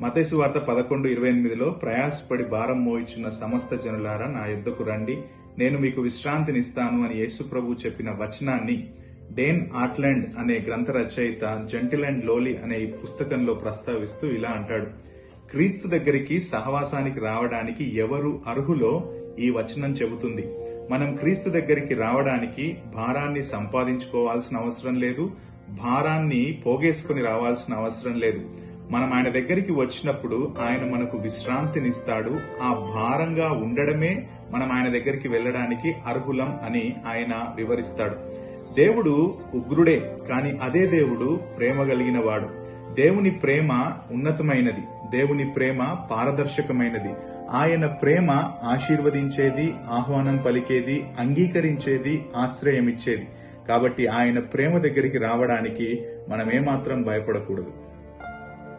మతేసు వార్త పదకొండు ఇరవై ఎనిమిదిలో ప్రయాసపడి భారం మోయిచున్న సమస్త జనులారా నా యొద్దకు రండి. నేను మీకు విశ్రాంతినిస్తాను అని యేసు ప్రభు చెప్పిన వచనాన్ని డేన్ ఆట్లాండ్ అనే గ్రంథ రచయిత జంటిల్ అండ్ లోలీ అనే ఈ పుస్తకంలో ప్రస్తావిస్తూ ఇలా అంటాడు. క్రీస్తు దగ్గరికి సహవాసానికి రావడానికి ఎవరు అర్హులో ఈ వచనం చెబుతుంది. మనం క్రీస్తు దగ్గరికి రావడానికి భారాన్ని సంపాదించుకోవాల్సిన అవసరం లేదు భారాన్ని పోగేసుకుని రావాల్సిన అవసరం లేదు. మనం ఆయన దగ్గరికి వచ్చినప్పుడు ఆయన మనకు విశ్రాంతినిస్తాడు. ఆ భారంగా ఉండడమే మనం ఆయన దగ్గరికి వెళ్ళడానికి అర్హులం అని ఆయన వివరిస్తాడు. దేవుడు ఉగ్రుడే కానీ అదే దేవుడు ప్రేమ కలిగిన వాడు దేవుని ప్రేమ ఉన్నతమైనది. దేవుని ప్రేమ పారదర్శకమైనది. ఆయన ప్రేమ ఆశీర్వదించేది ఆహ్వానం పలికేది అంగీకరించేది ఆశ్రయమిచ్చేది. కాబట్టి ఆయన ప్రేమ దగ్గరికి రావడానికి మనం ఏమాత్రం భయపడకూడదు.